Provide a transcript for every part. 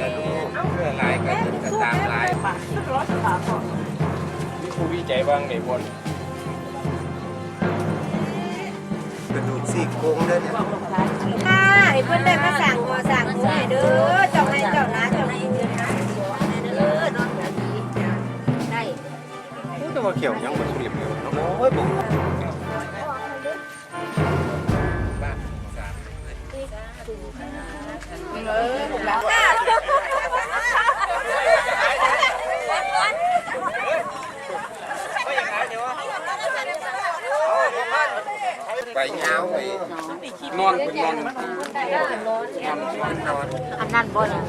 นะลูกเพื่อหลายก็ถึงจะตามหลายนี่ครูวิจัยบ้างในบนกระดูกซี่โค้งด้วยเนี่ย ไปยาไปนอนเป็นนอนอันนั้นบ่เนี่ย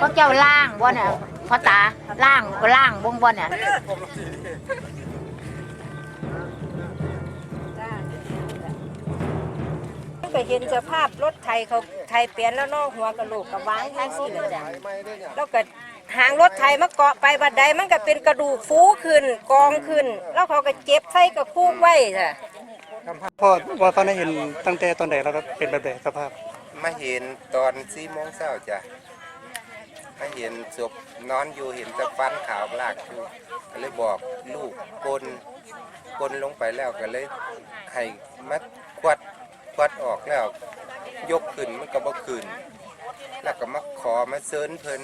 พวกเจ้าล่างบ่เนี่ยพ่อตาล่างก็ล่างบ่งบ่เนี่ยก็เห็นสภาพรถไทยเขาไทยเปลี่ยนแล้วนอกหัวกระโหลกกะวางทั้งสี่เลยจ้ะแล้วก็หางรถไทยมาเกาะไปบัดใดมันก็เป็นกระดูกฟูขึ้นกองขึ้น แล้วเขาก็เจ็บใส่กระคูกไว้จ้ะ พ่อว่าตอได้เห็นตั้งแต่ตอนไหนแล้วก็เป็นแบบไหนสภาพมาเห็นตอน4โมงเช้าจ้ะมาเห็นศพนอนอยู่เห็นแต่ฟันขาวลากอยู่ก็เลยบอกลูกกลนกลนลงไปแล้วก็เลยให้มัดควัดควัดออกแล้ว ยกขึ้นมันก็บ่ขึ้น แล้วก็มาขอมาเซินเพิ่น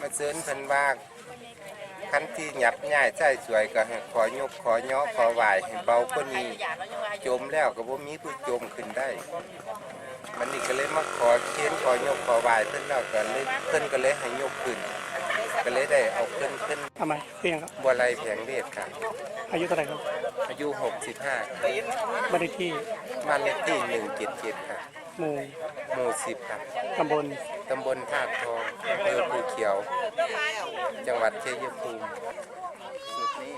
มาเซินเพิ่นว่า คันที่หยับง่ายใช่สวยก็ให้ขอยกขอย่อขอไหวให้เบากว่านี้จมแล้วก็บ่มีผู้จมขึ้นได้ มันนี่ก็เลยมาขอเค้นขอยกขอไหวเพิ่นแล้วก็เลยเพิ่นก็เลยให้ยกขึ้น ก็เลยได้เอาเพิ่นขึ้นทำไมคือหยังครับบัวไหลแผงเดชค่ะ อายุเท่าไหร่ครับอายุ65บ้านเลขที่บ้านเลขที่177ค่ะ หมู่หมู่10ครับตำบลตำบลธาตุทองอำเภอภูเขียว จังหวัดชัยภูมิสุดนี้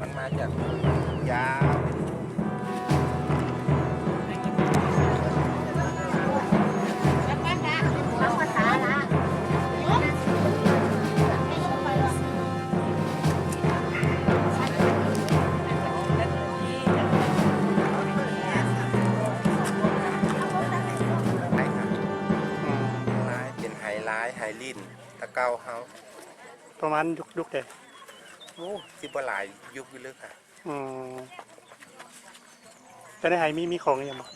มันมาจากยาว ลท์ไฮลินตะเกาเฮาประมาณยุคยุคเด็กโอ้สิบหลายยุคอยู่เลยค่ะอืมแต่ในไห้มีมีของอหย่างบ่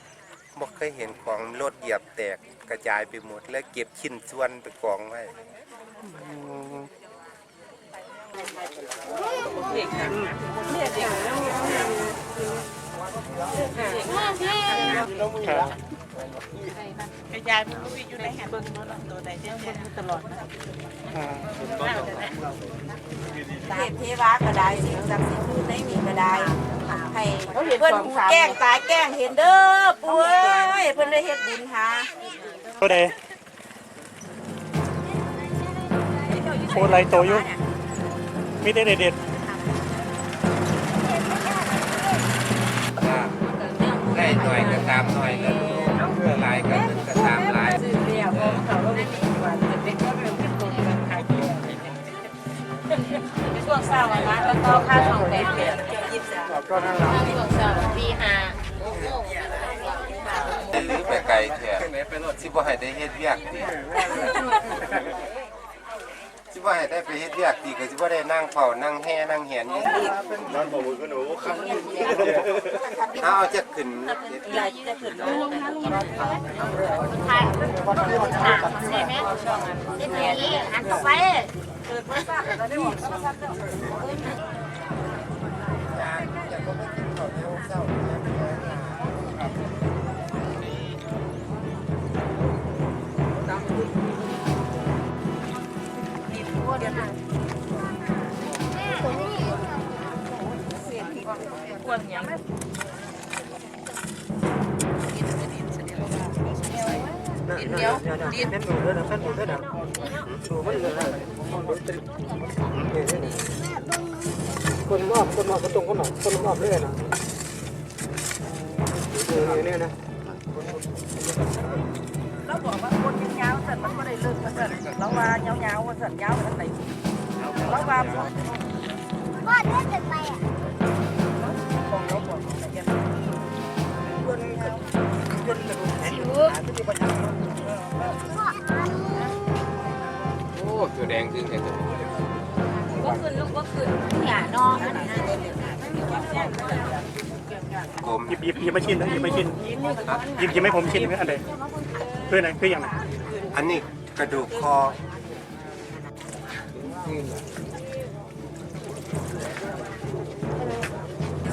บ่เคยเห็นของรถเหยียบแตกกระจายไปหมด แล้วเก็บชิ้นส่วนไปกองไว้อืมครับ กระยายมันก็วิ่งอยู่ในแหนเบิ้งโน้นตัวใดเด่นๆตลอดนะอ่าเทพเทวาก็ได้สิ่งศักดิ์สิทธิ์อยู่ในนี้ก็ได้ให้เพิ่นแกล้งตายแกล้งเห็นเด้อปู่เอ้ยเพิ่นได้เฮ็ดบุญหาตัวใดโอ้ไรโตอยู่มีแต่เด็ดได้หน่อยก็ตามหน่อยก็ เพื่อหลายก็ก็ตามหลายช่วงเศร้าอะนะแล้วก็ค่าทองแดงเปลี่ยนๆก็นั่นแหละช่วงเช้าปีห้าหรือไปไกลแท้สิบ่ให้ได้เฮ็ดเวียกดี บ่ให้ได้ไปเฮ็ดเวียกติก็สิบ่ได้นั่งเฝ้านั่งแห่นั่งแหนอยู่นี่นั่นบ่มือก็หนูครับเอาจะขึ้นถ่ายถ่ายใช่ไหมสิบนี้อันต่อไปควรยัง คนรอบคนรอบคนตรงคนหนอกคนรอบเลยนะเนี่ยนะเราบอกว่าคนยาวๆแต่มันก็ได้เลิกกันเราว่ายาวๆว่าสันยาวกันไหนเราว่าพ่อเล่นเป็นไปอะ คนสิวที่ประชาแดงขึ้นกันบ่ขึ้นลูกบ่ขึ้นเนี่ยเนะกลมหยิบหยิบหยิบมาชิ้นะหยิบมาชิ้นหยิบหยิบให้ผมชิ้นหนึงอันใดเพื่อนไหนคืออย่างไรอันนี้กระดูกคอ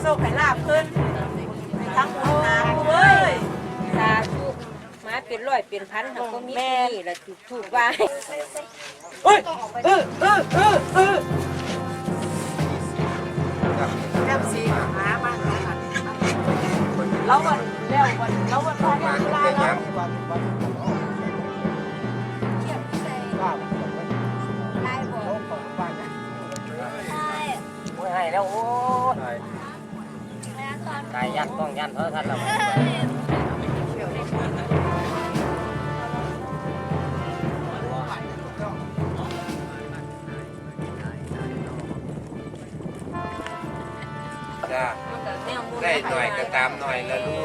โซ่ไข่ลาบขึ้นทั้งหมดนะเว้ย สาธุมาเป็นร้อยเป็นพันเขาก็มีที่นี่ละถูกถูกว่าเฮ้ยเออเออเออเออครับแก้มสีหามาหาแล้ววันแล้ววันแล้ววันพอมาวันเป็นลายังให้แล้วโอ้ยกายยันต้องยันเท่าทันแล้วามหน่อยละลูก